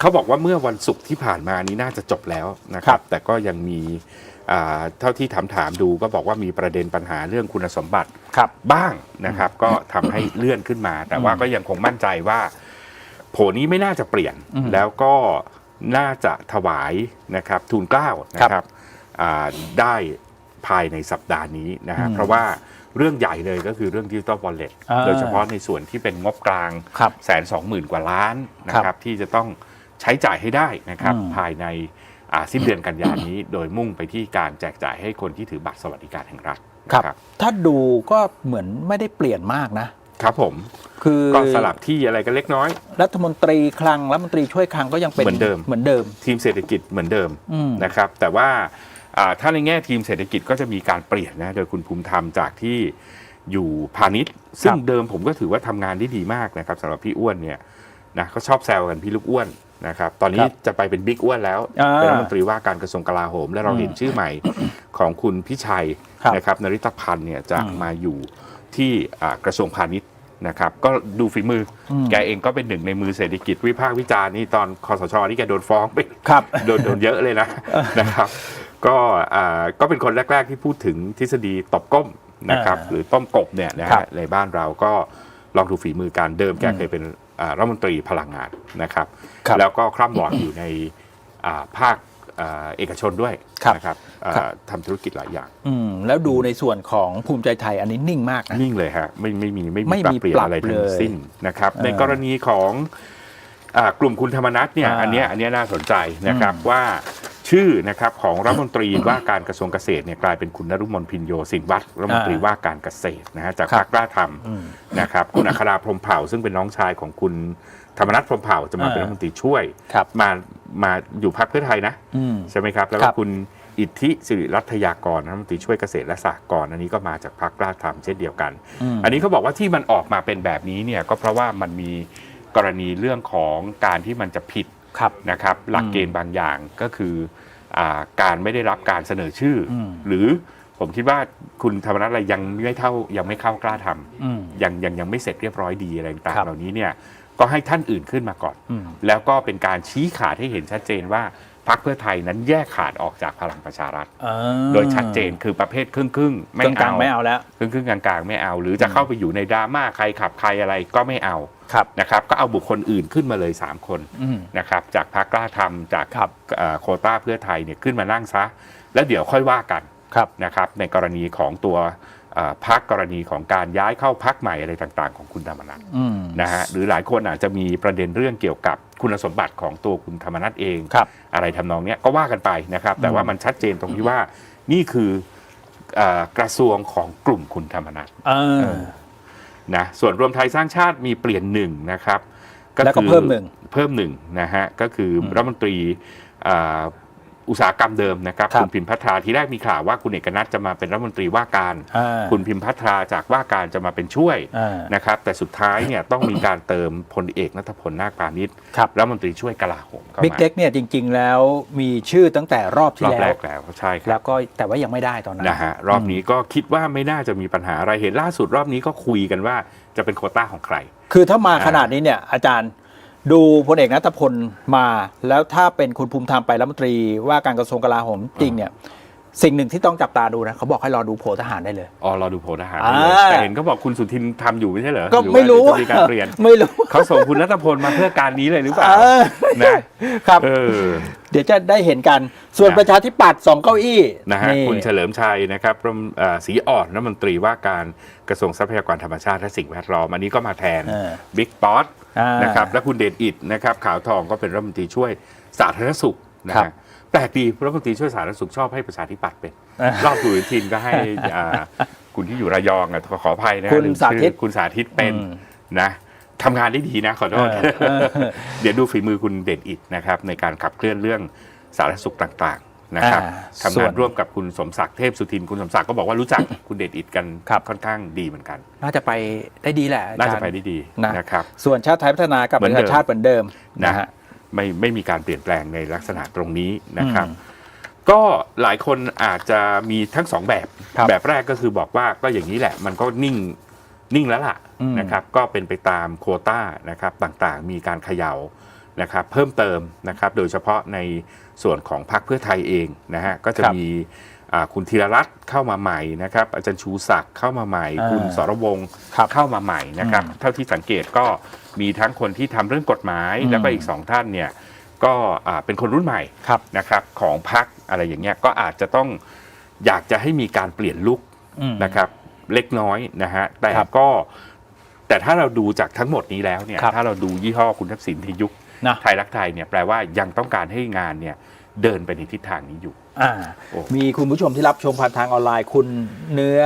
เขาบอกว่าเมื่อวันศุกร์ที่ผ่านมานี้น่าจะจบแล้วนะคครัรับบแต่ก็ยังมีอ่าเท่าที่ถามถามๆดูก็บอกว่ามีประเด็นปัญหาเรื่องคุณสมบัติครับบ้างนะครับ ก็ทำให้เลื่อนขึ้นมา แต่ว่าก็ยังคงมั่นใจว่าโผนี้ไม่น่าจะเปลี่ยนอืมแล้วก็น่าจะถวายนะครับทูลเกล้านะครับอ่าได้ภายในสัปดาห์นี้นะฮะอืมเพราะว่าเรื่องใหญ่เลยก็คือเรื่องดิจิตอลวอลเล็ตอ่าโดยเฉพาะในส่วนที่เป็นงบกลางครับแสนสองหมื่นกว่าล้านนะคครัรับบที่จะต้อง ใช้จ่ายให้ได้นะครับอืมภายในอ่าสิ้นเดือนกันยายนนี้ โดยมุ่งไปที่การแจกจ่ายให้คนที่ถือบัตรสวัสดิการแห่งรัฐครับนะถ้าดูก็เหมือนไม่ได้เปลี่ยนมากนะ ครับผม คือก็สลับที่อะไรกันเล็กน้อย รัฐมนตรีคลังรัฐมนตรีช่วยคลังก็ยังเป็นเหมือนเดิมเหมือนเดิม ทีมเศรษฐกิจเหมือนเดิมอืมนะครับ แต่ว่าอ่าถ้าในแง่ทีมเศรษฐกิจก็จะมีการเปลี่ยนนะโดยคุณภูมิธรรมจากที่อยู่พาณิชย์ ซึ่งเดิมผมก็ถือว่าทำงานได้ดีมากนะครับสำหรับพี่อ้วนเนี่ยนะเขาชอบแซวกันพี่ลูกอ้วน นะครับตอนนี้ครับจะไปเป็นบิ๊กอ้วนแล้วอ่าเป็นรัฐมนตรีว่าการกระทรวงกลาโหม และเราเห็นชื่อใหม่ของคุณพิชัยครับนะครับนริตพันธ์เนี่ยจะอืมมาอยู่ที่อ่ากระทรวงพาณิชย์นะครับก็ดูฝีมืออมแกเองก็เป็นหนึ่งในมือเศรษฐกิจวิพากษ์วิจารณ์นี่ตอนคอสชนี่แกโดนฟ้องไปครับโดนโดนเยอะเลยนะนะครับก็อ่าก็เป็นคนแรก ๆ ที่พูดถึงทฤษฎีตบก้มนะครับอ่าหรือต้มกบเนี่ยนะครัฮะบในบ้านเราก็ลองดูฝีมือการเดิมแกอืมเคยเป็นอ่า รัฐมนตรีพลังงานนะครับครับแล้วก็คร่ำวอดอยู่ในอ่าภาคอ่าเอกชนด้วยครับนะครับอ่าครับทำธุรกิจหลายอย่างอืมแล้วดูในส่วนของภูมิใจไทยอันนี้นิ่งมากนะนิ่งเลยฮะไม่ไม่มีไม่ไม่มีมีปรับเปลี่ยนปรับอะไรทั้เลงยสิ้นนะครับเออในกรณีของอ่ากลุ่มคุณธรรมนัฐเนี่ยอ่าอันเนี้ยอันเนี้ยน่าสนใจนะครับอืมว่า ชื่อนะครับของรัฐมนตรีว่าการกระทรวงเกษตรเนี่ยกลายเป็นคุณนรุมนพินโยสินวัตรรัฐมนตรีว่าการเกษตรนะฮะจากครับพรรคกล้าทอืมำนะครับคุณอัคราพรหมเผ่าซึ่งเป็นน้องชายของคุณธรรมนัฐพรหมเผ่าจะมาเป็นอ่ารัฐมนตรีช่วยครับมามาอยู่พรรคเพื่อไทยนะอืมใช่ไหมครับแล้วคก็รับคุณอิทธิสิริรัตยากรรัฐมนตรีช่วยเกษตรและสหกรณ์อันนี้ก็มาจากพรรคกล้าทำเช่นเดียวกันมอันนี้เขาบอกว่าที่มันออกมาเป็นแบบนี้เนี่ยก็เพราะว่ามันมีกรณีเรื่องของการที่มันจะผิด ครับนะครับหลักเกณฑ์บางอย่างก็คืออาการไม่ได้รับการเสนอชื่ออมหรือผมคิดว่าคุณธรรมนัฐอะไรยังไม่เท่ายังไม่เข้ากล้าทำอืมยังยังยังไม่เสร็จเรียบร้อยดีอะไรต่างครัๆบเหล่านี้เนี่ยก็ให้ท่านอื่นขึ้นมาก่อนอืมแล้วก็เป็นการชี้ขาดให้เห็นชัดเจนว่า พรรคเพื่อไทยนั้นแยกขาดออกจากพลังประชารัฐ อ่าโดยชัดเจนคือประเภทครึ่งครึ่งๆไม่กลางเอาๆไม่เอาแล้ว ครึ่งครึ่งๆกลางๆไม่เอา หรือจะเข้าไปอยู่ในดราม่าใครขับใครอะไรก็ไม่เอาครับ นะครับ ก็เอาบุคคลอื่นขึ้นมาเลย 3 คนอืม นะครับ จากพรรคกล้าทำจากครับ เอ่อโควต้าเพื่อไทยเนี่ยขึ้นมานั่งซะ แล้วเดี๋ยวค่อยว่ากัน ครับ นะครับในกรณีของตัวเอ่อ พรรคกรณีของการย้ายเข้าพรรคใหม่อะไรต่างๆ ของคุณธรรมนัฐอืมนะฮะหรือหลายคนอาจจะมีประเด็นเรื่องเกี่ยวกับคุณสมบัติของตัวคุณธรรมนัฐเองครับอะไรทำนองเนี้ยก็ว่ากันไปนะครับ แต่ว่ามันชัดเจนตรงที่ว่านี่คือเออกระทรวงของกลุ่มคุณธรรมนัฐเออนะส่วนรวมไทยสร้างชาติมีเปลี่ยนหนึ่งนะครับแล้วก็คือเพิ่มหนึ่งเพิ่มหนึ่งนะฮะก็คืออมรัฐมนตรี อ่าอุตสาหกรรมเดิมนะครับครับคุณพิมพัทราที่แรกมีข่าวว่าคุณเอกนัทจะมาเป็นรัฐมนตรีว่าการอ่าคุณพิมพัทราจากว่าการจะมาเป็นช่วยอ่านะครับแต่สุดท้ายเนี่ยต้องมีการเติมพลเอกนัทพลนาคพาณิชย์ครับรัฐมนตรีช่วยกลาโหมเข้าบิ๊กมาเด็กเนี่ยจริง ๆ แล้วมีชื่อตั้งแต่รอบที่รอบแล้แรวกแล้วใช่คแล้รับวก็แต่ว่ายังไม่ได้ตอนนั้นนะฮะรอบนี้ก็คิดว่าไม่น่าจะมีปัญหาอะไรเห็นล่าสุดรอบนี้ก็คุยกันว่าจะเป็นโควต้าของใคร คือถ้ามาอ่าขนาดนี้เนี่ยอาจารย์ ดูพลเอกนัทพลมา แล้วถ้าเป็นคุณภูมิธรรมไปรัฐมนตรีว่าการกระทรวงกลาโหมจริงเนี่ย สิ่งหนึ่งที่ต้องจับตาดูนะเขาบอกให้รอดูโผทหารได้เลย อ๋อเราดูโพลทหารอ่าได้เลยแต่เห็นเขาบอกคุณสุทินทำอยู่ไม่ใช่เหรอก็หอว่าไม่รู้จะมีการเปลี่ยน ไม่รู้เขาส่งคุณนัทพลมาเพื่อการนี้เลยหรือเปล่าเออนะครับ เออ เดี๋ยวจะได้เห็นกัน ส่วนนะ ประชาธิปัตย์สองเก้าอี้นะฮะคุณเฉลิมชัยนะครับรัฐมเอ่อศรีอ่อนรัฐมนตรีว่าการกระทรวงทรัพยากรธรรมชาติและสิ่งแวดล้อมอันนี้ก็มาแทนเออ บิ๊กป๊อตอ่านนะครับและคุณเดชอิดนะครับขาวทองก็เป็นรัฐมนตรีช่วยสาธารณสุขนะครัฮะบ แปลกดีรัฐมนตรีช่วยสาธารณสุขชอบให้ประชาธิปัตย์เป็นรอบคุณอนุทินก็ให้อ่าคุณที่อยู่ระยองอะขอขออภัยนะคุณลืมสาธิตชื่อคุณสาธิตเป็นอืมนะทำงานได้ดีนะขอโทษเออเออเดี๋ยวดูฝีมือคุณเด่นอิดนะครับในการขับเคลื่อนเรื่องสาธารณสุขต่างๆนะครับอ่าทำส่งาวนนร่วมกับคุณสมศักดิ์เทพสุทินคุณสมศักดิ์ก็บอกว่ารู้จักคุณเด่นอิดกันครับค่อนข้างดีเหมือนกัน น่าจะไปได้ดีแหละอรย์น่าจะไปได้ดีนะนะครับส่วนชาติไทยพัฒนากับเหมืปอนระเดิมชาชาติเหมือนเดิมนะนะฮะ ไม่ไม่มีการเปลี่ยนแปลงในลักษณะตรงนี้นะครับอืมก็หลายคนอาจจะมีทั้งสองแบบครับแบบแรกก็คือบอกว่าก็อย่างนี้แหละ มันก็นิ่งนิ่งแล้วล่ะอืมนะครับ ก็เป็นไปตามโควต้านะครับต่างๆ มีการเขย่านะครับเพิ่มเติมนะครับ โดยเฉพาะในส่วนของพรรคเพื่อไทยเองนะฮะก็จะครับมีอ่า คุณธีรรัตน์เข้ามาใหม่นะครับ อาจารย์ชูศักดิ์เข้ามาใหม่อ่าคุณสรวงศ์ครับเข้ามาใหม่นะครับอืมเท่าที่สังเกตก็มีทั้งคนที่ทำเรื่องกฎหมายอืมแล้วก็อีกสองท่านเนี่ยก็อ่าเป็นคนรุ่นใหม่ครับนะครับของพรรคอะไรอย่างเงี้ยก็อาจจะต้องอยากจะให้มีการเปลี่ยนลุกอืมนะครับเล็กน้อยนะฮะแต่ครับก็แต่ถ้าเราดูจากทั้งหมดนี้แล้วเนี่ยครับถ้าเราดูยี่ห้อคุณทักษิณที่ยุคนะไทยรักไทยเนี่ยแปลว่ายังต้องการให้งานเนี่ย เดินไปในทิศทางนี้อยู่ อ่า โอ้ มีคุณผู้ชมที่รับชมผ่านทางออนไลน์คุณเนื้อ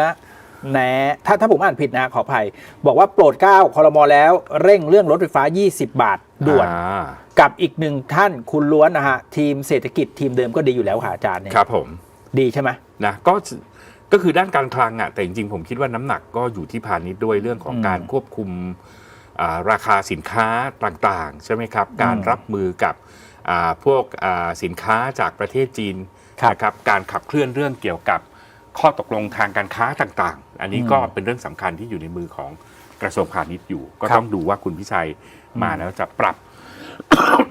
แหนถ้าถ้าผมอ่านผิดนะขออภัย บอกว่าโปรดเกล้าคอรมอแล้วเร่งเรื่องรถไฟฟ้า 20 บาทด่วน อ่ากับอีกหนึ่งท่านคุณล้วนนะฮะ ทีมเศรษฐกิจทีมเดิมก็ดีอยู่แล้วค่ะอาจารย์เนี่ยครับผม ดีใช่ไหม นะก็ก็คือด้านการคลังอะแต่จริงๆ ผมคิดว่าน้ำหนักก็อยู่ที่พาณิชย์ด้วยเรื่องของอืมการควบคุมอ่าราคาสินค้าต่างๆ ใช่ไหมครับ การรับมือกับอ่า พวกอ่าสินค้าจากประเทศจีนครับนะครับการขับเคลื่อนเรื่องเกี่ยวกับข้อตกลงทางการค้าต่างๆ อันนี้ก็อืมเป็นเรื่องสำคัญที่อยู่ในมือของกระทรวงพาณิชย์อยู่ ก็ครับต้องดูว่าคุณพิชัยมาแล้วจะปรับ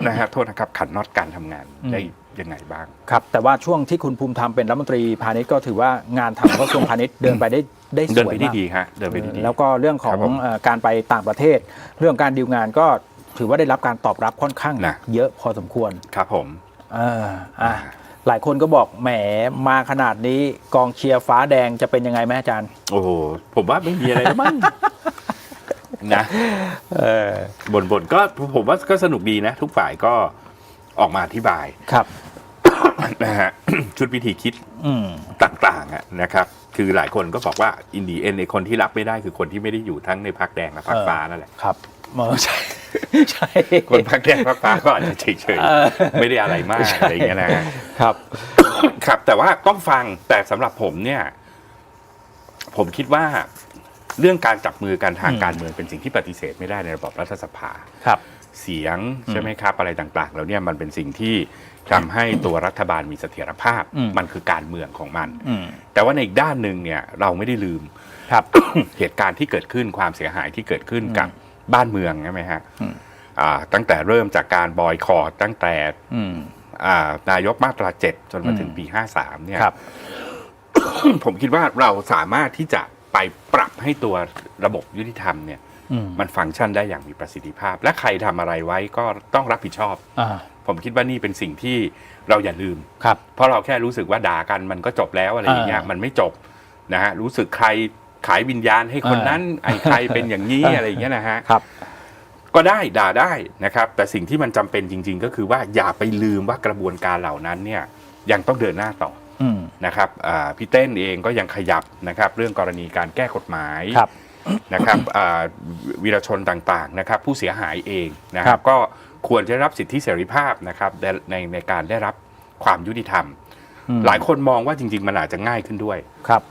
นะฮะโทษนะครับขันน็อตการทำงานอืมได้ยังไงบ้างครับแต่ว่าช่วงที่คุณภูมิธรรมเป็นรัฐมนตรีพาณิชย์ก็ถือว่างานทางกระทรวงพาณิชย์เดินไปได้ได้สเดินวไปยได้มากดีฮะเดินไปได้ดีแล้วก็เรื่องของครับผมเอ่อการไปต่างประเทศ เรื่องการดีลงานก็ ถือว่าได้รับการตอบรับค่อนข้าง นะ เยอะพอสมควรครับผมเอออะหลายคนก็บอกแหมมาขนาดนี้กองเชียร์ฟ้าแดงจะเป็นยังไงไหมอาจารย์ โอ้โหผมว่าไม่มีอะไรแล้วมั้ง นะเออบ่นบ่นๆก็ผมว่าก็สนุกดีนะ ทุกฝ่ายก็ออกมาอธิบาย ครับ นะฮะ ชุดวิธีคิดอืม ต่างๆอะนะครับ คือหลายคนก็บอกว่าอินดีเอ็นในคนที่รับไม่ได้คือคนที่ไม่ได้อยู่ทั้งในพักแดงและพักเออ ฟ้านั่นแหละ ครับเออใช่ ใช่ คนพักแดงพักฟ้าก็อาจจะเฉยเออๆไม่ได้อะไรมากใช่อะไรอย่างเงี้ยนะฮะครับ ครับ แต่ว่าต้องฟังแต่สำหรับผมเนี่ย ผมคิดว่าเรื่องการจับมือกันทางอืมการเมืองเป็นสิ่งที่ปฏิเสธไม่ได้ในระบอบรัฐสภาครับ เสียงใช่ไหมครับอะไรต่างๆ แล้วเนี่ยมันเป็นสิ่งที่ทำให้ตัวรัฐบาลมีเสถียรภาพอืมมันคือการเมืองของมันอืมแต่ว่าในอีกด้านหนึ่งเนี่ยเราไม่ได้ลืมครับเหตุการณ์ที่เกิดขึ้นความเสียหายที่เกิดขึ้นอืมกับ บ้านเมืองใช่ไหมฮะอืมอ่าตั้งแต่เริ่มจากการบอยคอรดตั้งแต่อืมอ่านายกมาตราเจ็ดจนมาถึงอืมปี53เนี่ยครับผมคิดว่าเราสามารถที่จะไปปรับให้ตัวระบบยุติธรรมเนี่ยอืมมันฟังก์ชันได้อย่างมีประสิทธิภาพ และใครทำอะไรไว้ก็ต้องรับผิดชอบอ่าผมคิดว่านี่เป็นสิ่งที่เราอย่าลืมครับ เพราะเราแค่รู้สึกว่าด่ากันมันก็จบแล้วอะไรอย่างเงี้ยอ่ามัมันไม่จบนะฮะรู้สึกใคร ขายวิญญาณให้คนนั้นไอ้ใครเป็นอย่างนี้อ่าอะไรอย่างเงี้ยนะฮะครับ ก็ได้ด่าได้นะครับ แต่สิ่งที่มันจำเป็นจริง ๆ ก็คือว่าอย่าไปลืมว่ากระบวนการเหล่านั้นเนี่ยยังต้องเดินหน้าต่ออืมนะครับอ่าพี่เต้นเองก็ยังขยับนะครับ เรื่องกรณีการแก้กฎหมายครับนะครับอ่าวีรชนต่างๆนะครับ ผู้เสียหายเองนะคครัรับบก็ควรจะได้รับสิทธิเสรีภาพนะครับในในในการได้รับความยุติธรรมอืมหลายคนมองว่าจริง ๆ มันอาจจะง่ายขึ้นด้วยครับ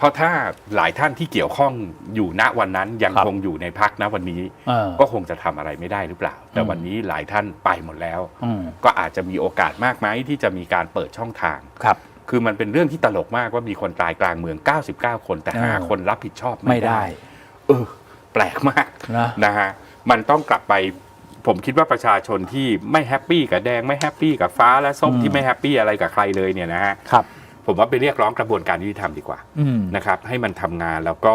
เพราะถ้าหลายท่านที่เกี่ยวข้องอยู่ณวันนั้นยังครับคงอยู่ในพักณวันนี้ เออ ก็คงจะทำอะไรไม่ได้หรือเปล่า แต่อืมวันนี้หลายท่านไปหมดแล้ว อืมก็อาจจะมีโอกาสมากไหมที่จะมีการเปิดช่องทาง ครับ คือมันเป็นเรื่องที่ตลกมากว่ามีคนตายกลางเมือง 99 คนแต่ เออ 5 คนรับผิดชอบไม่ไม่ได้ ได้ เออ แปลกมากนะนะฮะมันต้องกลับไป ผมคิดว่าประชาชนที่ไม่แฮปปี้กับแดงไม่แฮปปี้กับฟ้าและส้มอืม ที่ไม่แฮปปี้อะไรกับใครเลยเนี่ยนะฮะครับ ผมว่าไปเรียกร้องกระบวนการยุติธรรมดีกว่าอืมนะครับ ให้มันทำงานแล้วก็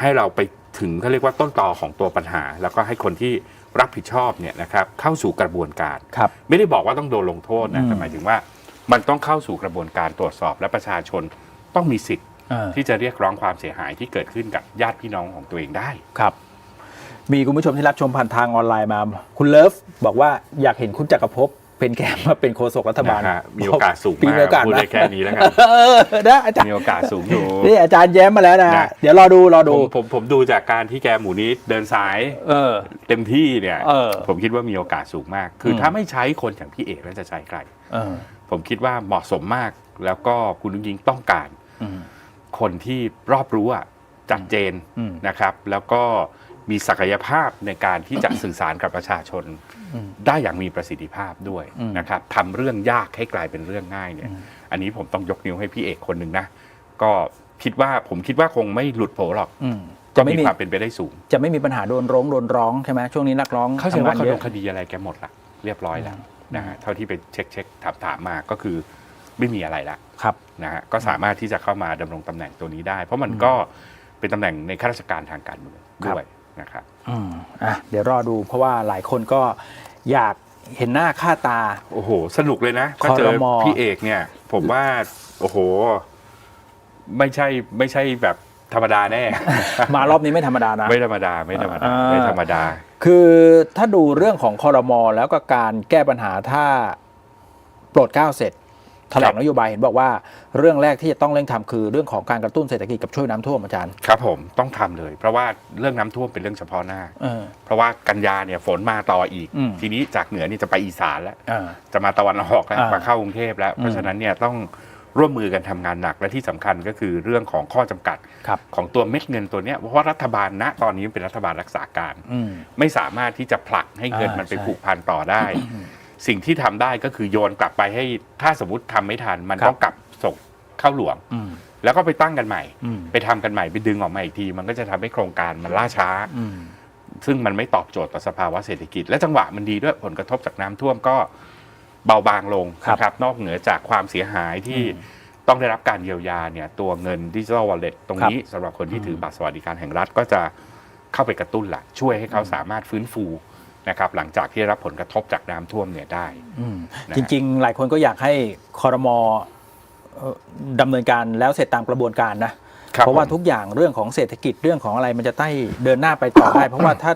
ให้เราไปถึงเขาเรียกว่าต้นตอของตัวปัญหา แล้วก็ให้คนที่รับผิดชอบเนี่ยนะครับเข้าสู่กระบวนการครับไม่ได้บอกว่าต้องโดนลงโทษนะอืมแต่หมายถึงว่ามันต้องเข้าสู่กระบวนการตรวจสอบและประชาชนต้องมีสิทธิ์เออที่จะเรียกร้องความเสียหายที่เกิดขึ้นกับญาติพี่น้องของตัวเองได้ครับมีคุณผู้ชมที่รับชมผ่านทางออนไลน์มา คุณเลิฟบอกว่าอยากเห็นคุณจักรภพ เป็นแกมาเป็นโฆษกรัฐบาลนะฮะมีโอกาสสูงปีมากมีโอกาสพูดได้นะแค่นี้แล้วกัน เออนะอาจารย์มีโอกาสสูงอยู่ นี่อาจารย์แย้มมาแล้วนะ นะ เดี๋ยวรอดูรอผดู มผมผมดูจากการที่แกหมูนี้เดินสายเออ เต็มที่เนี่ย เออ ผมคิดว่ามีโอกาสสูงมาก คืออม ถ้าไม่ใช้คนอย่างพี่เอกแล้วจะใช้ใคร เออผมคิดว่าเหมาะสมมาก แล้วก็คุณลุงยิงต้องการอืม คนที่รอบรู้อะจัดเจนอืม นะครับ แล้วก็มีศักยภาพในการที่จะสื่อสารกับประชาชนอืม ได้อย่างมีประสิทธิภาพด้วยอืมนะครับทำเรื่องยากให้กลายเป็นเรื่องง่ายเนี่ยอืมอันนี้ผมต้องยกนิ้วให้พี่เอกคนหนึ่งนะ ก็คิดว่าผมคิดว่าคงไม่หลุดโผหรอกอืมก็จะไม่มีมีความเป็นไปได้สูง จะไม่มีปัญหาโดนร้องโดนร้องใช่ไหมช่วงนี้นักร้องเข้าใจทำงาว่านเขาเยโดอะนคดีอะไรแกหมดละเรียบร้อยแล้วนะฮะเท่าที่ไปเช็คเช็คถามถามมาก็คือไม่มีอะไรละครับนะฮะก็สามารถที่จะเข้ามาดำรงตำแหน่งตัวนี้ได้ เพราะมันก็เป็นตำแหน่งในข้าราชการทางการเมืองครับด้วยนะครับอืมอะเดี๋ยวรอดูเพราะว่าหลายคนก็ อยากเห็นหน้าค่าตา โอ้โห สนุกเลยนะถ้าเจอคอรมอ พี่เอกเนี่ย ผมว่า โอ้โห ไม่ใช่ไม่ใช่แบบธรรมดาแน่ มารอบนี้ไม่ธรรมดานะ ไม่ธรรมดาไม่ธรรมดาอ่า ไม่ธรรมดา คือถ้าดูเรื่องของคอรมอแล้วก็การแก้ปัญหาถ้าโปรดเกล้าเสร็จ แถลงนโยบายเห็นบอกว่าเรื่องแรกที่จะต้องเร่งทำคือเรื่องของการกระตุ้นเศรษฐกิจกับช่วยน้ำท่วมอาจารย์ครับผมต้องทำเลย เพราะว่าเรื่องน้ำท่วมเป็นเรื่องเฉพาะหน้าเออเพราะว่ากันยาเนี่ยฝนมาต่ออีกอืมทีนี้จากเหนือนี่จะไปอีสานแล้วอ่าจะมาตะวันออกแล้วอ่ามมาเข้ากรุงเทพแล้ว เพราะฉะนั้นเนี่ยต้องร่วมมือกันทำงานหนักและที่สำคัญก็คือเรื่องของข้อจำกัดครับของตัวเม็ดเงินตัวเนี้ยเพราะว่ารัฐบาลณตอนนี้เป็นรัฐบาลรักษาการอืมไม่สามารถที่จะผลักให้เงินอ่ามัมันไปใช่ผูกพันต่อได้ สิ่งที่ทำได้ก็คือโยนกลับไปให้ถ้าสมมติทำไม่ทัน มันครับต้องกลับส่งเข้าหลวงอืมแล้วก็ไปตั้งกันใหม่อืมไปทำกันใหม่ไปดึงออกมาอีกที มันก็จะทำให้โครงการมันล่าช้าอืมซึ่งมันไม่ตอบโจทย์ต่อสภาวะเศรษฐกิจ และจังหวะมันดีด้วยผลกระทบจากน้ำท่วมก็เบาบางลงครับนะครับนอกเหนือจากความเสียหายที่อืมต้องได้รับการเยียวยาเนี่ยตัวเงินดิจิทัลวอลเล็ตตรงนี้สำหรับคนที่ถือบัตรสวัสดิการแห่งรัฐก็จะเข้าไปกระตุ้นละช่วยให้เขาสามารถฟื้นฟู นะครับหลังจากที่ได้รับผลกระทบจากน้ำท่วมเนี่ยได้ อืมนะฮะจริง ๆ หลายคนก็อยากให้คอรมอเอ่อดำเนินการแล้วเสร็จตามกระบวนการนะคบเพราะว่าผม ทุกอย่างเรื่องของเศรษฐกิจเรื่องของอะไรมันจะได้เดินหน้าไปต่อได้ เพราะว่าถ้า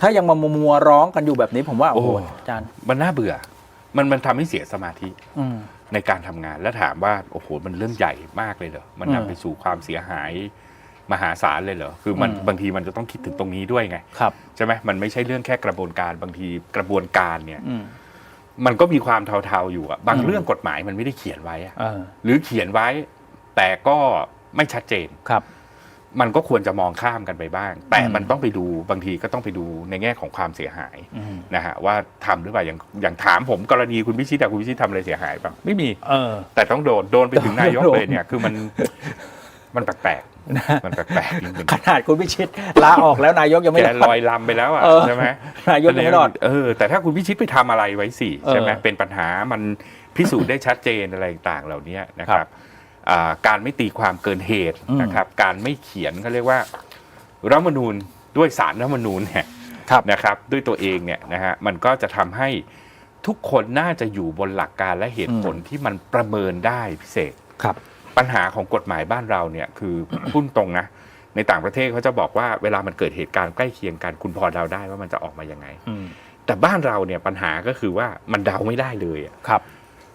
ถ้ายังมามัวๆร้องกันอยู่แบบนี้ผมว่าโอ้โหโอ้ อาจารย์มันน่าเบื่อ มันมันทำให้เสียสมาธิอืม ในการทำงาน แล้วถามว่าโอ้โหมันเรื่องใหญ่มากเลยเหรอมันอืมนำไปสู่ความเสียหาย มหาศาลเลยเหรอคือมันอืม บางทีมันจะต้องคิดถึงตรงนี้ด้วยไงครับ ใช่ไหมมันไม่ใช่เรื่องแค่กระบวนการบางทีกระบวนการเนี่ย อืม มันก็มีความเทาๆอยู่อะบางอืม เรื่องกฎหมายมันไม่ได้เขียนไว้อะเออหรือเขียนไว้ แต่ก็ไม่ชัดเจน ครับ มันก็ควรจะมองข้ามกันไปบ้าง แต่อืม มันต้องไปดูบางทีก็ต้องไปดูในแง่ของความเสียหายอืมนะฮะว่าทำหรือเปล่าอย่างอย่างถามผมกรณีคุณพิชิตอะคุณพิชิตทำอะไรเสียหายเปล่าไม่มี เออ แต่ต้องโดนโดนไปถึงนายกโดนเลยเนี่ย คือมัน มันแปลก ๆมันแปลกๆนิดนึงขนาดคุณพิชิตลาออกแล้วนายกยังไม่แกได้ลอยลำไปแล้วอะเออใช่ไหมนายกยังไม่รอดเออแต่ถ้าคุณพิชิตไปทำอะไรไว้สิใช่ไหมเออเป็นปัญหามันพิสูจน์ได้ชัดเจนอะไรต่างๆเหล่านี้นะคครัรับบอ่าการไม่ตีความเกินเหตุอืมนะครับ การไม่เขียนเขาเรียกว่ารัฐธรรมนูญด้วยสารรัฐธรรมนูญเนี่ยครับนะครับ ด้วยตัวเองเนี่ยนะฮะมันก็จะทำให้ทุกคนน่าจะอยู่บนหลักการและเหตุผลที่มันประเมินได้พิเศษครับ ปัญหาของกฎหมายบ้านเราเนี่ยคือพูดตรงนะในต่างประเทศเขาจะบอกว่าเวลามันเกิดเหตุการณ์ใกล้เคียงกันคุณพอเดาได้ว่ามันจะออกมายังไงอืมแต่บ้านเราเนี่ยปัญหาก็คือว่ามันเดาไม่ได้เลยอะครับ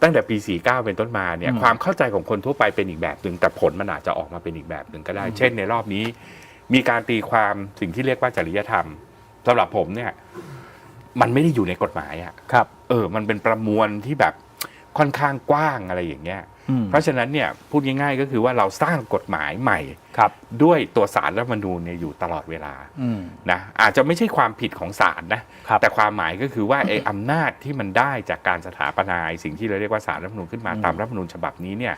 ตั้งแต่ปี 49 เป็นต้นมาเนี่ยอืมความเข้าใจของคนทั่วไปเป็นอีกแบบหนึ่งแต่ผลมันอาจจะออกมาเป็นอีกแบบหนึ่งก็ได้ เช่นในรอบนี้ มีการตีความสิ่งที่เรียกว่าจริยธรรมสำหรับผมเนี่ย มันไม่ได้อยู่ในกฎหมายอะครับ เออ มันเป็นประมวลที่แบบค่อนข้างกว้างอะไรอย่างเงี้ยอืม เพราะฉะนั้นเนี่ยพูดง่ายๆก็คือว่าเราสร้างกฎหมายใหม่ครับด้วยตัวสารรัฐธรรมนูญเนี่ยอยู่ตลอดเวลาอืมนะอาจจะไม่ใช่ความผิดของศาลนะครับแต่ความหมายก็คือว่าไอ้อำนาจที่มันได้จากการสถาปนาไอ้สิ่งที่เราเรียกว่าสารรัฐธรรมนูญขึ้นมาอืมตามรัฐธรรมนูญฉบับนี้เนี่ย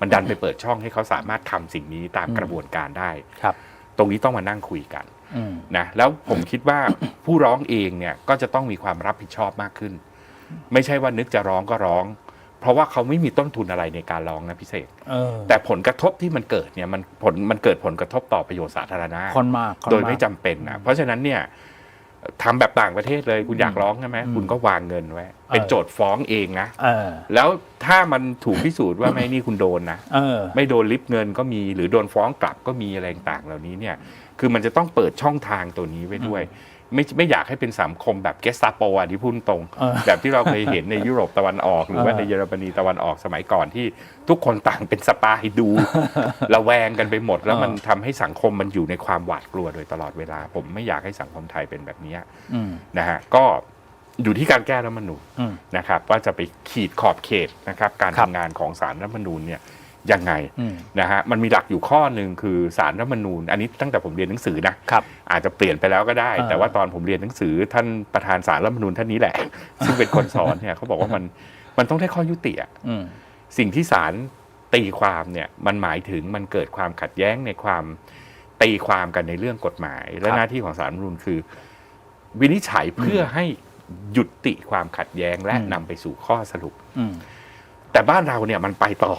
มันดันไปเปิดช่องให้เขาสามารถทำสิ่งนี้ตามอืมกระบวนการได้ครับ ตรงนี้ต้องมานั่งคุยกันอืมนะแล้วผมคิดว่าผู้ร้องเองเนี่ยก็จะต้องมีความรับผิดชอบมากขึ้น ไม่ใช่ว่านึกจะร้องก็ร้อง เพราะว่าเขาไม่มีต้นทุนอะไรในการร้องนะพิเศษ เออแต่ผลกระทบที่มันเกิดเนี่ยมันผลมันเกิดผลกระทบต่อประโยชน์สาธารณะ คอนมากคอนโดยากไม่จำเป็นนะเพราะฉะนั้นเนี่ยทำแบบต่างประเทศเลยคุณอยากร้องใช่ไหมอืมคุณก็วางเงินไว้ เป็นเออโจทย์ฟ้องเองนะ เออ แล้วถ้ามันถูกพิสูจน์ว่าไม่นี่คุณโดนนะ เออ ไม่โดนลิฟเงินก็มีหรือโดนฟ้องกลับก็มีอะไรต่างๆเหล่านี้เนี่ย คือมันจะต้องเปิดช่องทางตัวนี้ไว้ด้วย ไม่ไม่อยากให้เป็นสังคมแบบเกสตาโปอะที่พูดตรงเออแบบที่เราเคยเห็นในยุโรปตะวันออกหรือว่าเออในเยอรมนีตะวันออกสมัยก่อนที่ทุกคนต่างเป็นสปายดูระแวงกันไปหมด แล้วมันทำให้สังคมมันอยู่ในความหวาดกลัวโดยตลอดเวลา ผมไม่อยากให้สังคมไทยเป็นแบบนี้อืมนะฮะก็อยู่ที่การแก้รัฐธรรมนูญอืมนะครับว่าจะไปขีดขอบเขตนะครับการครัทำบงานของสารรัฐธรรมนูญเนี่ย ยังไงอืมนะฮะมันมีหลักอยู่ข้อหนึ่งคือสารรัฐธรรมนูญ อันนี้ตั้งแต่ผมเรียนหนังสือนะครับอาจจะเปลี่ยนไปแล้วก็ได้อ่าแต่ว่าตอนผมเรียนหนังสือท่านประธานสารรัฐธรรมนูญท่านนี้แหละ ซึ่งเป็นคนสอนเนี่ยเขาบอกว่ามันมันต้องได้ข้อยุติอะอืมสิ่งที่สารตีความเนี่ยมันหมายถึงมันเกิดความขัดแย้งในความตีความกันในเรื่องกฎหมาย และครับหน้าที่ของศาลรัฐธรรมนูญคือ วินิจฉัยเพื่อให้หยุดติความขัดแย้งและอืมนำไปสู่ข้อสรุปอืม แต่บ้านเราเนี่ยมันไปต่อ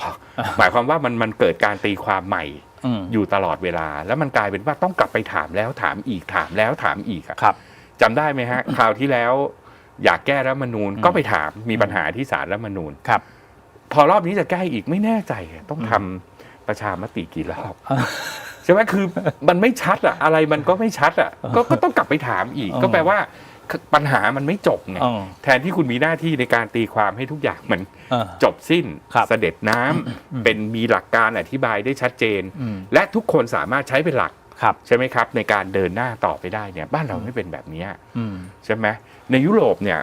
หมายความว่ามันมันเกิดการตีความใหม่อืมอยู่ตลอดเวลา แล้วมันกลายเป็นว่าต้องกลับไปถามแล้วถามอีกถามแล้วถามอีกอะครับจำได้ไหมฮะคราวที่แล้ว อยากแก้รัฐธรรมนูญอืมก็ไปถามมีปัญหาที่ศาลรัฐธรรมนูญครับ พอรอบนี้จะแก้อีกไม่แน่ใจอะต้องทำประชามติกี่รอบใช่ไหมคือมันไม่ชัดอะอะไรมันก็ไม่ชัดอะก็ก็ต้องกลับไปถามอีกเออก็แปลว่า ปัญหามันไม่จบไงอ๋อ แทนที่คุณมีหน้าที่ในการตีความให้ทุกอย่างมัน เออ จบสิ้นครับเสด็จน้ำเป็นมีหลักการอธิบายได้ชัดเจน อืม และทุกคนสามารถใช้เป็นหลักครับ ใช่ไหมครับ ในการเดินหน้าต่อไปได้เนี่ยบ้านเราไม่เป็นแบบเนี้ยอืม ใช่ไหมในยุโรปเนี่ย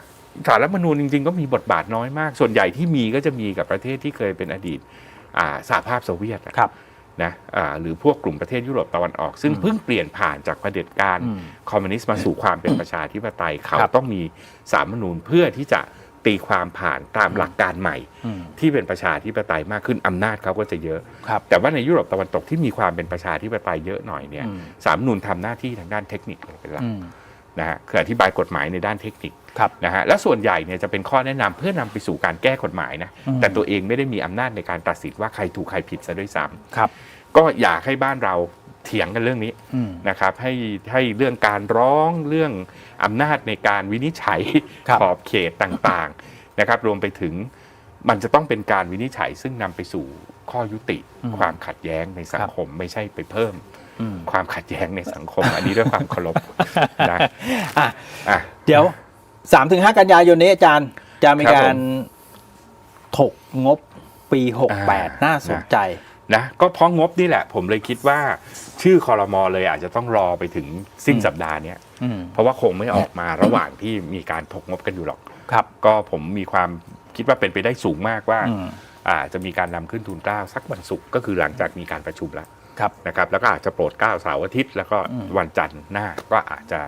สารรัฐธรรมนูญจริง ๆ ก็มีบทบาทน้อยมาก ส่วนใหญ่ที่มีก็จะมีกับประเทศที่เคยเป็นอดีตอ่าสหภาพโซเวียตอะ ครับ นะอ่าหรือพวกกลุ่มประเทศยุโรปตะวันออก ซึ่งอืมเพิ่งเปลี่ยนผ่านจากเผด็จการอืมคอมมิวนิสต์มาสู่ความเป็นประชาธิปไตยเขาครับต้องมีสารรัฐธรรมนูญเพื่อที่จะตีความผ่านตามหลักการใหม่อืมที่เป็นประชาธิปไตยมากขึ้นอำนาจเขาก็จะเยอะครับแต่ว่าในยุโรปตะวันตกที่มีความเป็นประชาธิปไตยเยอะหน่อยเนี่ยอืมสารรัฐธรรมนูญทำหน้าที่ทางด้านเทคนิคเลยเป็นหลักอืม นะฮะคืออธิบายกฎหมายในด้านเทคนิคครับนะฮะและส่วนใหญ่เนี่ยจะเป็นข้อแนะนำเพื่อนำไปสู่การแก้กฎหมายนะอืมแต่ตัวเองไม่ได้มีอำนาจในการตัดสินว่าใครถูกใครผิดซะด้วยซ้ำครับก็อยากให้บ้านเราเถียงกันเรื่องนี้อืมนะครับให้ให้เรื่องการร้องเรื่องอำนาจในการวินิจฉัยครับขอบเขตต่างๆนะครับรวมไปถึงมันจะต้องเป็นการวินิจฉัยซึ่งนำไปสู่ข้อยุติอืมความขัดแย้งในสังคมไม่ใช่ไปเพิ่มอืม ความขัดแย้งในสังคม อันนี้ด้วยความเคารพนะอะอะเดี๋ยวสามถึงห้ากันยายนนี้อาจารย์จะมีครับกาผรมถกงบปีหกแปดอ่าน่าสนใจนะก็เพราะงบนี่แหละ ผมเลยคิดว่า ชื่อคอรมอเลยอาจจะต้องรอไปถึงสิ้นอืมสัปดาห์เนี้ยอืมเพราะว่าคงไม่ออกมาระหว่างที่มีการถกงบกันอยู่หรอกครับ ก็ผมมีความคิดว่าเป็นไปได้สูงมากว่าอืมอาจจะมีการนำขึ้นทุนเกล้าสักวันศุกร์ก็คือหลังจากมีการประชุมแล้วครับ นะครับแล้วก็อาจจะโปรดเกล้าเสาร์อาทิตย์ แล้วก็อืมวันจันทร์หน้าก็อาจจะ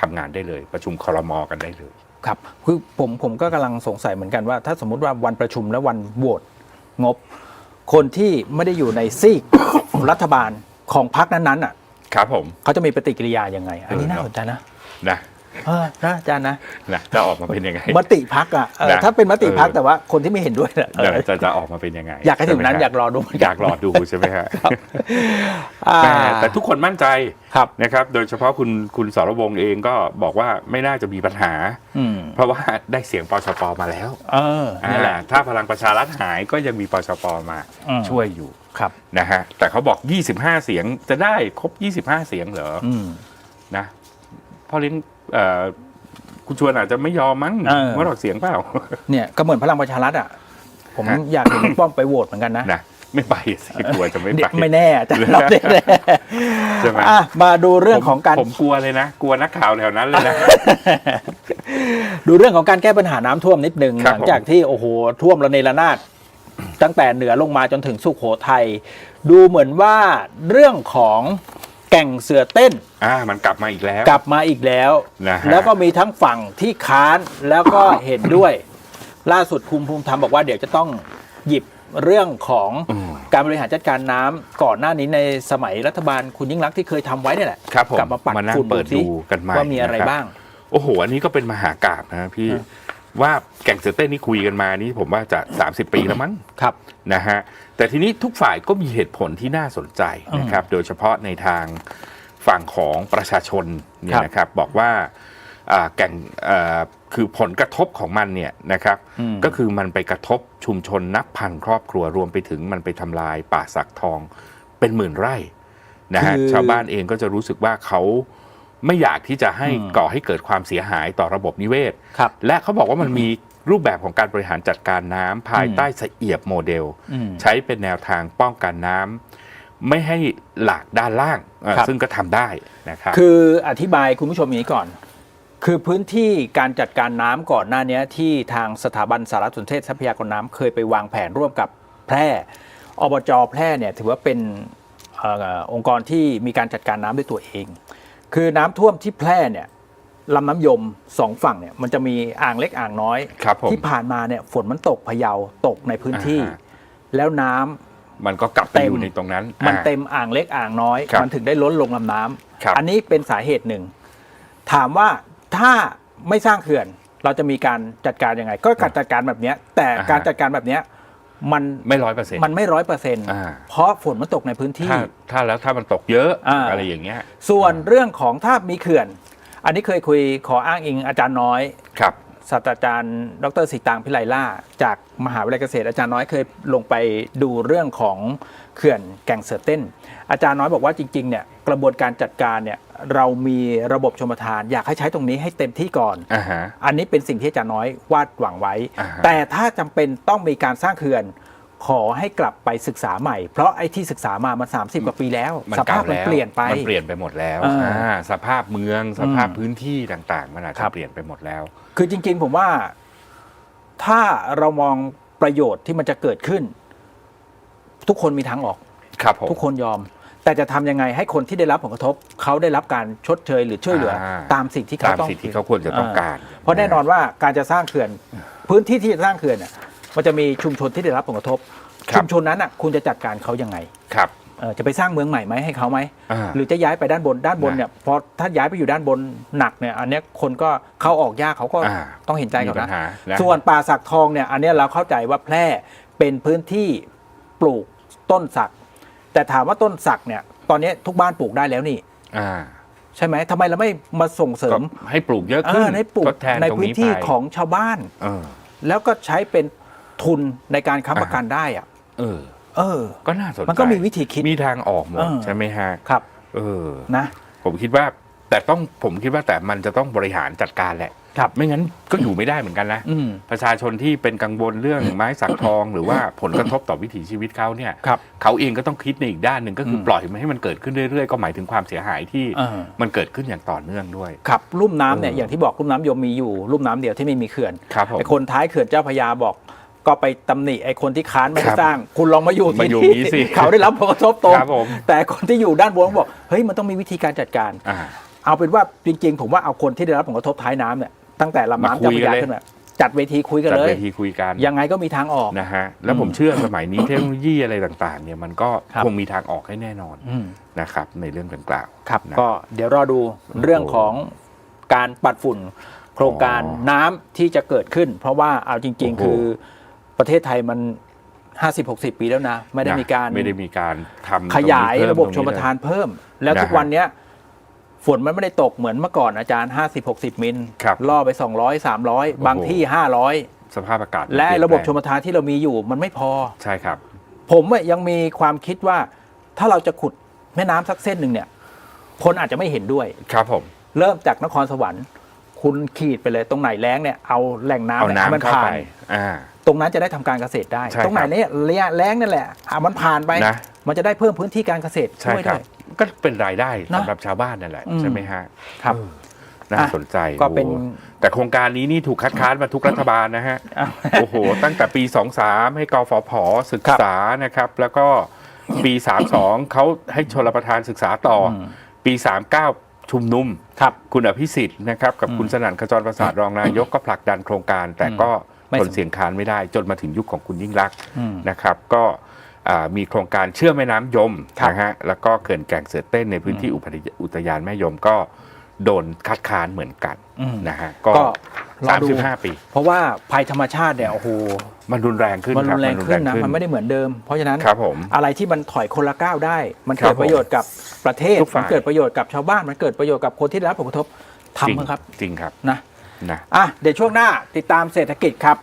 ทำงานได้เลย ประชุมคอรมอกันได้เลยครับคือผมผมก็กำลังสงสัยเหมือนกันว่า ถ้าสมมุติว่าวันประชุมและวันโหวตงบ คนที่ไม่ได้อยู่ในซีกรัฐบาลของพรรคนั้นๆอะครับผมเขาจะมีปฏิกิริยายังไง อันนี้เออน่าเนอะสนใจนะนะ เออนะอาจารย์นะนะจะออกมาเป็นยังไง มติพักอะเออนะถ้าเป็นมติพักเออ แต่ว่าคนที่ไม่เห็นด้วยเนี่ยเอเดี๋ยวอจะจะออกมาเป็นยังไงอยากให้ถึงนั้นช่ไมอยากรอดูเหมือนกันอยากรอดูใช่ไหมฮะอ่าแต่แต่ทุกคนมั่นใจครับ นะครับ โดยเฉพาะคุณคุณสรวงศ์เองก็บอกว่าไม่น่าจะมีปัญหา อืมเพราะว่าได้เสียงปชปมาแล้วเออนี่แหละ อ่าถ้าพลังประชารัฐหายก็ยังมีปชปมาอืม ช่วยอยู่ครับ นะฮะแต่เขาบอก 25 เสียงจะได้ครบ 25 เสียงเหรอ อืม นะพ่อเลี้ยงเอ่อ คุณชวนอาจจะไม่ยอมมั้งเออ ว่าหรอกเสียงเปล่า เนี่ยก็เหมือนพลังประชารัฐอะ ผมฮะ อยากเห็นลุงป้อมไปโหวตเหมือนกันนะนะไม่ไปสิกลัวจะไม่เดี๋ไปยวไม่แน่อาจารย์รับได้แน่ใช่ไหม อะมาดูเรื่องผมของการผมกลัวเลยนะ กลัวนักข่าวแถวนั้นเลยนะ ดูเรื่องของการแก้ปัญหาน้ำท่วมนิดหนึ่งครัหบลังจากที่โอ้โหท่วมระเนระนาดตั้งแต่เหนือลงมาจนถึงสุขโขทัยดูเหมือนว่าเรื่องของ แก่งเสือเต้น อ่ามันกลับมาอีกแล้ว กลับมาอีกแล้ว นะฮะ แล้วก็มีทั้งฝั่งที่ค้านแล้วก็เห็นด้วย ล่าสุดคุณภูมิธรรมบอกว่าเดี๋ยวจะต้องหยิบเรื่องของอืมการบริหารจัดการน้ำก่อนหน้านี้ในสมัยรัฐบาลคุณยิ่งรักษณ์ที่เคยทำไว้เนี่ยแหละครับผมกลับมาปัดมานั่งฝุ่นเปิดสิดูกันใหม่ว่ามีอะไรนะครับ บ้าง โอ้โห อันนี้ก็เป็นมหากาบนะพี่ ฮะ ว่าแก่งเสือเต้นนี่คุยกันมานี่ผมว่าจะ 30 ปีแล้วมั้งครับนะฮะแต่ทีนี้ทุกฝ่ายก็มีเหตุผลที่น่าสนใจนะครับโดยเฉพาะในทางฝั่งของประชาชนเนี่ครัยบนะครับบอกว่าอ่าแก่งอ่าคือผลกระทบของมันเนี่ยนะครับอืมก็คือมันไปกระทบชุมชนนับพันครอบครัวรวมไปถึงมันไปทำลายป่าสักทองเป็นหมื่นไร่นะฮะคือชาวบ้านเองก็จะรู้สึกว่าเขา ไม่อยากที่จะให้อืมก่อให้เกิดความเสียหายต่อระบบนิเวศ ครับ และเขาบอกว่ามันมีรูปแบบของการบริหารจัดการน้ำภายใต้เสเอียบโมเดล อืม ใช้เป็นแนวทางป้องกันน้ำไม่ให้หลากด้านล่างเอ่อครับ ซึ่งก็ทำได้นะครับ คืออธิบายคุณผู้ชมอย่างนี้ก่อน คือพื้นที่การจัดการน้ำก่อนหน้านี้ที่ทางสถาบันสารสนเทศทรัพยากรน้ำเคยไปวางแผนร่วมกับแพร่อบจแพร่เนี่ยถือว่าเป็นเออองค์กรที่มีการจัดการน้ำด้วยตัวเอง คือน้ำท่วมที่แพร่เนี่ยลำน้ำยมสองฝั่งเนี่ยมันจะมีอ่างเล็กอ่างน้อย ครับผมที่ผ่านมาเนี่ยฝนมันตกพะเยาตกในพื้นที่ อ่าฮะ แล้วน้ำ มันก็กลับไปเต็มอยู่ในตรงนั้นมันอ่า เต็มอ่างเล็กอ่างน้อย ครับมันถึงได้ล้นลงลำน้ำครับ อันนี้เป็นสาเหตุหนึ่ง ถามว่าถ้าไม่สร้างเขื่อน เราจะมีการจัดการยังไง ก็การจัดการแบบเนี้ยแต่อ่าฮะการจัดการแบบเนี้ย มันไม่ร้อยเปอร์เซ็นต์มันไม่ร้อยเปอร์เซ็นต์อ่าเพราะฝนมันตกในพื้นที่ ถ้าถ้าแล้วถ้ามันตกเยอะอ่าอะไรอย่างเงี้ยส่วนเรื่องของถ้ามีเขื่อน อันนี้เคยคุยขออ้างอิงอาจารย์น้อยครับ ศาสตราจารย์ ดรสิตางพิไลล่า จากมหาวิทยาลัยเกษตร อาจารย์น้อยเคยลงไปดูเรื่องของเขื่อนแก่งเสือเต้น อาจารย์น้อยบอกว่าจริงๆเนี่ยกระบวนการจัดการเนี่ยเรามีระบบชมทานอยากให้ใช้ตรงนี้ให้เต็มที่ก่อนอ่าฮะอันนี้เป็นสิ่งที่อาจารย์น้อยวาดหวังไว้อ่าฮะแต่ถ้าจำเป็นต้องมีการสร้างเขื่อน ขอให้กลับไปศึกษาใหม่ เพราะไอ้ที่ศึกษามามัน 30 กว่าปีแล้ว มันสเก่ภาพมันแล้วเปลี่ยนไป มันเปลี่ยนไปหมดแล้วอ่าอ่าสภาพเมืองสภาพอืมพื้นที่ต่างๆ มันอาจครัจะบ เปลี่ยนไปหมดแล้ว คือจริงๆ ผมว่าถ้าเรามองประโยชน์ที่มันจะเกิดขึ้น ทุกคนมีทางออก ครับผม ทุกคนยอม แต่จะทำยังไงให้คนที่ได้รับผลกระทบ เขาได้รับการชดเชยหรือช่วยเหลืออา ตามสิ่งที่เขาตามต้อง สิ่งที่เขาควรจะต้องการ เพราะแน่นอนว่าการจะสร้างเขื่อน พื้นที่ที่จะสร้างเขื่อนน่ะ มันจะมีชุมชนที่ได้รับผลกระทบ ครับ ชุมชนนั้นอะคุณจะจัดการเขายังไงครับ เออจะไปสร้างเมืองใหม่ไหมให้เขาไหมอ่าหรือจะย้ายไปด้านบนด้านบนนะเนี่ยพอถ้าย้ายไปอยู่ด้านบนหนักเนี่ยอันเนี้ยคนก็เข้าออกยากเขาก็อ่า ต้องเห็นใจมีเขาปัญนะ หานะส่วนป่าสักทองเนี่ยอันเนี้ยเราเข้าใจว่าแพร่เป็นพื้นที่ปลูกต้นสัก แต่ถามว่าต้นสักเนี่ยตอนนี้ทุกบ้านปลูกได้แล้วนี่ อ่าใช่ไหมทำไมเราไม่มาส่งเสริก็มให้ปลูกเยอะเอขึ้นอให้ปลูกทดแทนในตรงพื้นนี้ที่ไปของชาวบ้าน เออ แล้วก็ใช้เป็น ทุนในการค้ำประกันได้อะเออ เออ ก็น่าสนใจมันก็มีวิธีคิด มีทางออกหมดเออ ใช่ไหมฮะครับ เออ นะ ผมคิดว่า แต่ต้องผมคิดว่าแต่มันจะต้องบริหารจัดการแหละครับ ไม่งั้นก็อยู่ไม่ได้เหมือนกันนะ อืม ประชาชนที่เป็นกังวลเรื่อง ไม้สักทองหรือว่าผลกระทบต่อวิถีชีวิตเขาเนี่ยครับเขาเองก็ต้องคิดในอีกด้านหนึ่งก็คืออมปล่อยมันให้มันเกิดขึ้นเรื่อยๆ ก็หมายถึงความเสียหายที่เออมันเกิดขึ้นอย่างต่อเนื่องด้วย ครับลุ่มน้ำเนี่ยเออออย่างที่บอกลุ่มน้ำยมมีอยู่ลุ่มน้ำเดียวที่ไม่มีเขื่อนครับผม ไอ้คนท้ายเขื่อนเจ้าพระยาบอก ก็ไปตำหนิไอ้คนที่ค้านไม่ให้ครับสร้าง คุณลองมาอยู่มาที่อยู่นี่นี้สิ เขาได้รับผลกระทบตรงครับผม แต่คนที่อยู่ด้านบนก็บอกเฮ้ยมันต้องมีวิธีการจัดการ อ่า เอาเป็นว่าจริงๆ ผมว่าเอาคนที่ได้รับผลกระทบท้ายน้ำเนี่ยตั้งแต่ลำมาน้ำคุเจ้ายพระยากันเลยขึ้นมาจัดเวทีคุยกันจัดเลยเวทีคุยกันยังไงก็มีทางออก นะฮะแล้วผมอืมเชื่อสมัยนี้เทคโนโลยีอะไรต่างๆ เนี่ยมันก็ครับ คงมีทางออกให้แน่นอนอืมนะครับ ในเรื่องดังกล่าว ครับนะก็เดี๋ยวรอดูเรื่องของการปัดฝุ่น โครงการอ๋อน้ำที่จะเกิดขึ้น เพราะว่าเอาจริงโอ้โหๆคือ ประเทศไทยมัน 50-60 ปีแล้วนะ ไม่ได้นะมีการไม่ได้มีการทำขยายตงนี้เพิ่มระบบตงชมเลยทานเพิ่ม แล้วนะฮะทุกวันเนี้ยฝนมันไม่ได้ตกเหมือนเมื่อก่อนอาจารย์ 50-60 มิลครับล่อไป 200 300 บางที่ 500 สภาพอากาศและเปยนระบบแปลงชมทานที่เรามีอยู่มันไม่พอ ใช่ครับ ผมอะยังมีความคิดว่าถ้าเราจะขุดแม่น้ำสักเส้นหนึ่งเนี่ย คนอาจจะไม่เห็นด้วย ครับผม เริ่มจากนครสวรรค์ คุณขีดไปเลยตรงไหนแล้งเนี่ยเอาแหล่งน้ำเอาเนี่ยให้มันน้ำเข้าผ่าไปน อ่า ตรงนั้นจะได้ทำการเกษตรได้ ใช่ตรงไหนครับเนี่ยระยะแล้งนั่นแหละอะมันผ่านไป นะ มันจะได้เพิ่มพื้นที่การเกษตรใช่ช่วยครัด้บ วย ก็เป็นรายได้นะสำหรับชาวบ้านนั่นแหละอืม ใช่ไหมฮะครับเออน่าอะสนใจก็เป็น โอ้โหแต่โครงการนี้นี่ถูกคัดค้านมาทุกรัฐบาลนะฮะ อะ โอ้โห ตั้งแต่ปี 23 ให้กฟผศึกษานะครับ แล้วก็ปี 32 เขาให้ชลประทานศึกษาต่ออม ปี 39 ชุมนุม ครับ คุณอภิสิทธิ์นะครับกับอืมคุณสนั่นขจรประสาทรองนายกก็ผลักดันโครงการ แต่ก็ไม่ ทนสำเสียงค้านไม่ได้ จนมาถึงยุคของคุณยิ่งรักษณ์อืมนะครับ ก็อ่ามีโครงการเชื่อมแม่น้ำยมครับนะฮะแล้วก็เขื่อนแก่งเสือเต้นในพื้นที่อุทยอุทยานแม่ยมก็โดนคัดค้านเหมือนกันอืมนะฮะก็ก็รอดู35ปี เพราะว่าภัยธรรมชาติเนี่ยโอ้โหมันรุนแรงขึ้นมันครุรับนแรงขึ้นนะมันไม่ได้เหมือนเดิม เพราะฉะนั้นครับผมอะไรที่มันถอยคนละก้าวได้ มันครับเกิดประโยชน์กับประเทศทุกฝ่ายมันเกิดประโยชน์กับชาวบ้านมันเกิดประโยชน์กับคนที่ได้รับผลกระทบจริงทำเถอะครับจริงครับนะ นะอะเดี๋ยวช่วงหน้าติดตามเศรษฐกิจครับ